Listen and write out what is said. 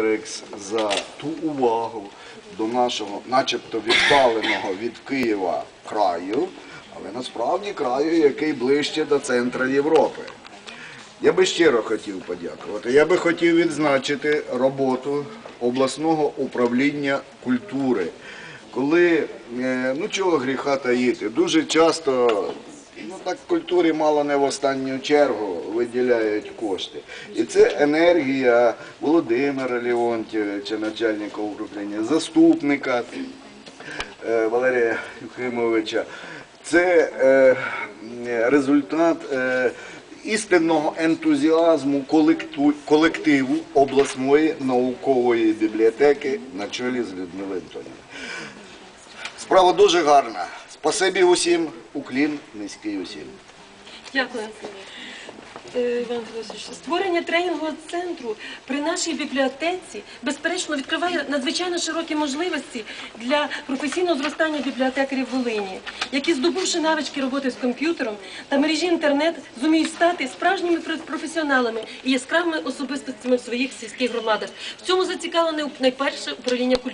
Рекс за ту увагу до нашого, начебто віддаленого від Києва краю, але насправді краю, який ближче до центра Європи. Я би щиро хотів подякувати. Я би хотів відзначити роботу обласного управління культури. Коли, е, ну чого гріха таїти, дуже часто ну, так культурі мало не в останню чергу виділяють кошти. І це енергія Володимира Леонтьєвича, начальника управління, заступника е, Валерія Юхимовича. Це е, результат е, істинного ентузіазму колективу обласної наукової бібліотеки на чолі з Людмилою Антонівною. Справа дуже гарна. Спасибі усім, уклін низький усім. Дякую. Е, Іван Федорович, створення тренінгового центру при нашій бібліотеці безперечно відкриває надзвичайно широкі можливості для професійного зростання бібліотекарів Волині, які, здобувши навички роботи з комп'ютером та мережі інтернет, зуміють стати справжніми професіоналами і яскравими особистостями в своїх сільських громадах. В цьому зацікавлене найперше управління культури.